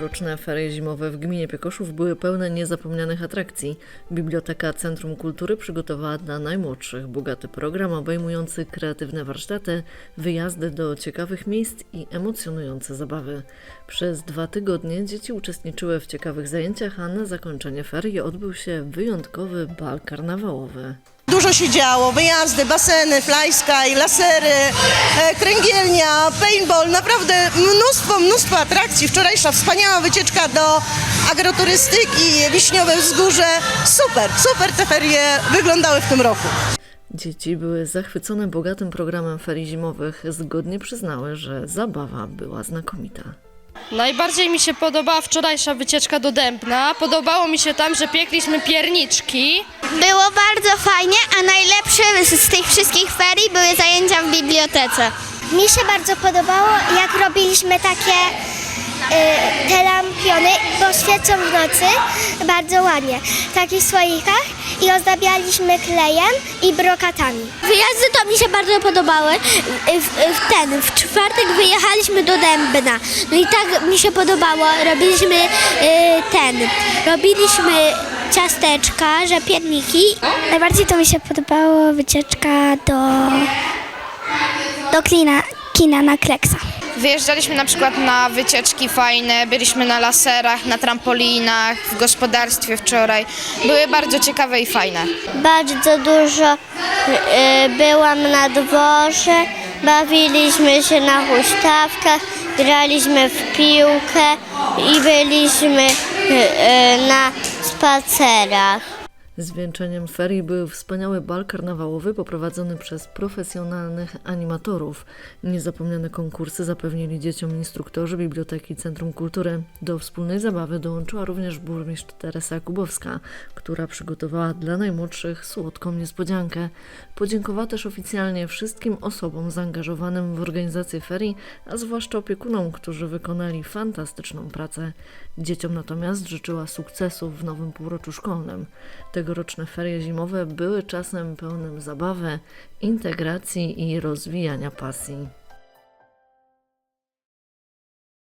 Tegoroczne ferie zimowe w gminie Piekoszów były pełne niezapomnianych atrakcji. Biblioteka Centrum Kultury przygotowała dla najmłodszych bogaty program obejmujący kreatywne warsztaty, wyjazdy do ciekawych miejsc i emocjonujące zabawy. Przez dwa tygodnie dzieci uczestniczyły w ciekawych zajęciach, a na zakończenie ferii odbył się wyjątkowy bal karnawałowy. Dużo się działo, wyjazdy, baseny, flyskaj, lasery, e, kręgielnia, paintball, naprawdę mnóstwo, mnóstwo atrakcji. Wczorajsza wspaniała wycieczka do agroturystyki, Wiśniowe Wzgórze. Super, super te ferie wyglądały w tym roku. Dzieci były zachwycone bogatym programem ferii zimowych, zgodnie przyznały, że zabawa była znakomita. Najbardziej mi się podobała wczorajsza wycieczka do Dębna. Podobało mi się tam, że piekliśmy pierniczki. Było bardzo fajnie, a najlepsze z, tych wszystkich ferii były zajęcia w bibliotece. Mi się bardzo podobało, jak robiliśmy takie te lampiony, bo świecą w nocy bardzo ładnie, w takich słoikach i ozdabialiśmy klejem i brokatami. Wyjazdy to mi się bardzo podobały. W, w ten, w czwartek wyjechaliśmy do Dębna. No i tak mi się podobało. Robiliśmy y, ten, robiliśmy ciasteczka, rzepierniki. Najbardziej to mi się podobało wycieczka do, do klina, kina na Kleksa. Wyjeżdżaliśmy na przykład na wycieczki fajne, byliśmy na laserach, na trampolinach, w gospodarstwie wczoraj. Były bardzo ciekawe i fajne. Bardzo dużo y, byłam na dworze, bawiliśmy się na huśtawkach, graliśmy w piłkę i byliśmy y, y, na spacerach. Zwieńczeniem ferii był wspaniały bal karnawałowy poprowadzony przez profesjonalnych animatorów. Niezapomniane konkursy zapewnili dzieciom instruktorzy Biblioteki Centrum Kultury. Do wspólnej zabawy dołączyła również burmistrz Teresa Jakubowska, która przygotowała dla najmłodszych słodką niespodziankę. Podziękowała też oficjalnie wszystkim osobom zaangażowanym w organizację ferii, a zwłaszcza opiekunom, którzy wykonali fantastyczną pracę. Dzieciom natomiast życzyła sukcesów w nowym półroczu szkolnym. Tegoroczne ferie zimowe były czasem pełnym zabawy, integracji i rozwijania pasji.